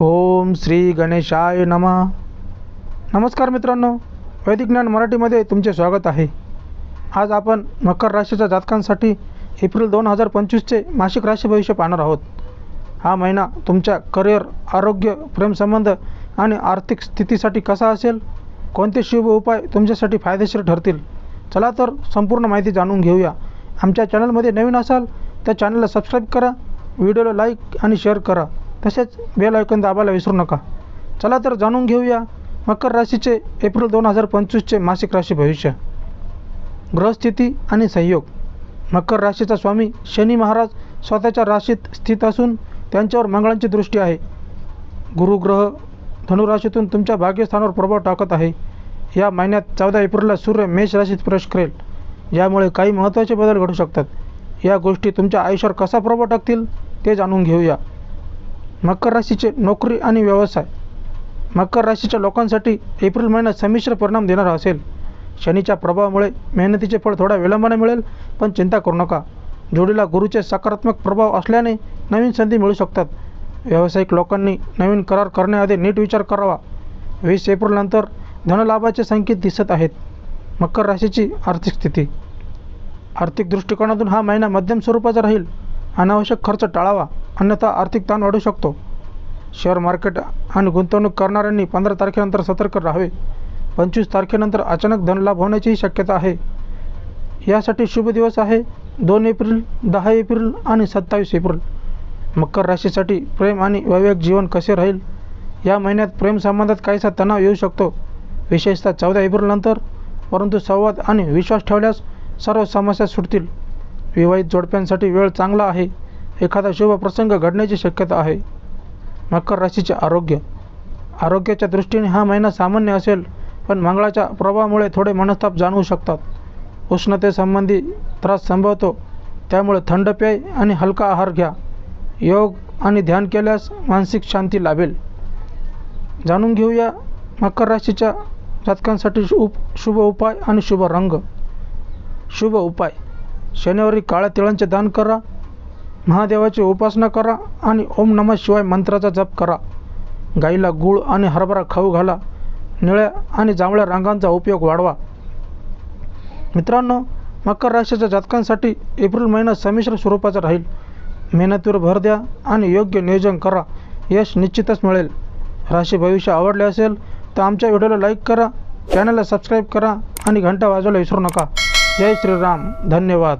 ओम श्री गणेशाय नमः. नमस्कार मित्रांनो वैदिक ज्ञान मराठीमध्ये तुमचे स्वागत आहे. आज आपण मकर राशीच्या जातकांसाठी एप्रिल दोन हजार पंचवीसचे मासिक राशी भविष्य पाहणार आहोत. हा महिना तुमच्या करिअर आरोग्य प्रेमसंबंध आणि आर्थिक स्थितीसाठी कसा असेल? कोणते शुभ उपाय तुमच्यासाठी फायदेशीर ठरतील? चला तर संपूर्ण माहिती जाणून घेऊया. आमच्या चॅनलमध्ये नवीन असाल तर चॅनलला सबस्क्राईब करा व्हिडिओला लाईक आणि शेअर करा. तसेच बेल ऐकून दाबायला विसरू नका. चला तर जाणून घेऊया मकर राशीचे एप्रिल दोन हजार पंचवीसचे मासिक राशी भविष्य. ग्रहस्थिती आणि संयोग. मकर राशीचा स्वामी शनी महाराज स्वतःच्या राशीत स्थित असून त्यांच्यावर मंगळांची दृष्टी आहे. गुरुग्रह धनुराशीतून तुमच्या भाग्यस्थानावर प्रभाव टाकत आहे. या महिन्यात चौदा एप्रिलला सूर्य मेष राशीत प्रवेश करेल. यामुळे काही महत्त्वाचे बदल घडू शकतात. या गोष्टी तुमच्या आयुष्यावर कसा प्रभाव टाकतील ते जाणून घेऊया. मकर राशीचे नोकरी आणि व्यवसाय. मकर राशीच्या लोकांसाठी एप्रिल महिना संमिश्र परिणाम देणारा असेल. शनीच्या प्रभावामुळे मेहनतीचे फळ थोड्या विलंबाने मिळेल पण चिंता करू नका. जोडीला गुरुचे सकारात्मक प्रभाव असल्याने नवीन संधी मिळू शकतात. व्यावसायिक लोकांनी नवीन करार करण्याआधी नीट विचार करावा. वीस एप्रिलनंतर धनलाभाचे संकेत दिसत आहेत. मकर राशीची आर्थिक स्थिती. आर्थिक दृष्टिकोनातून हा महिना मध्यम स्वरूपाचा राहील. अनावश्यक खर्च टाळावा. अन्यथा आर्थिक ताण वाढू शकतो. शेअर मार्केट आणि गुंतवणूक करणाऱ्यांनी पंधरा तारखेनंतर सतर्क राहावे. पंचवीस तारखेनंतर अचानक धनलाभ होण्याचीही शक्यता आहे. यासाठी शुभ दिवस आहे. दोन एप्रिल दहा एप्रिल आणि सत्तावीस एप्रिल. मकर राशीसाठी प्रेम आणि वैवाहिक जीवन कसे राहील? या महिन्यात प्रेमसंबंधात काहीसा तणाव येऊ शकतो. विशेषतः चौदा एप्रिलनंतर परंतु संवाद आणि विश्वास ठेवल्यास सर्व समस्या सुटतील. विवाहित जोडप्यांसाठी वेळ चांगला आहे. एखादा शुभ प्रसंग घडण्याची शक्यता आहे. मकर राशीचे आरोग्य. आरोग्याच्या दृष्टीने हा महिना सामान्य असेल पण मंगळाच्या प्रभावामुळे थोडे मनस्ताप जाणवू शकतात. उष्णतेसंबंधी त्रास संभवतो त्यामुळे थंड पेय आणि हलका आहार घ्या. योग आणि ध्यान केल्यास मानसिक शांती लाभेल. जाणून घेऊया मकर राशीच्या जातकांसाठी उप शुभ उपाय आणि शुभ रंग. शुभ उपाय. शनिवारी काळ्या तिळांचे दान करा महादेवाची उपासना करा आणि ओम नमः शिवाय मंत्राचा जप करा. गाईला गूळ आणि हरभरा खाऊ घाला. निळ्या आणि जांभळ्या रंगांचा उपयोग वाढवा. मित्रांनो मकर राशीच्या जातकांसाठी एप्रिल महिना संमिश्र स्वरूपाचा राहील. मेहनतीवर भर द्या आणि योग्य नियोजन करा. यश निश्चितच मिळेल. राशी भविष्य आवडले असेल तर आमच्या व्हिडिओला लाईक करा चॅनलला सबस्क्राईब करा आणि घंटा वाजवायला विसरू नका. जय श्रीराम. धन्यवाद.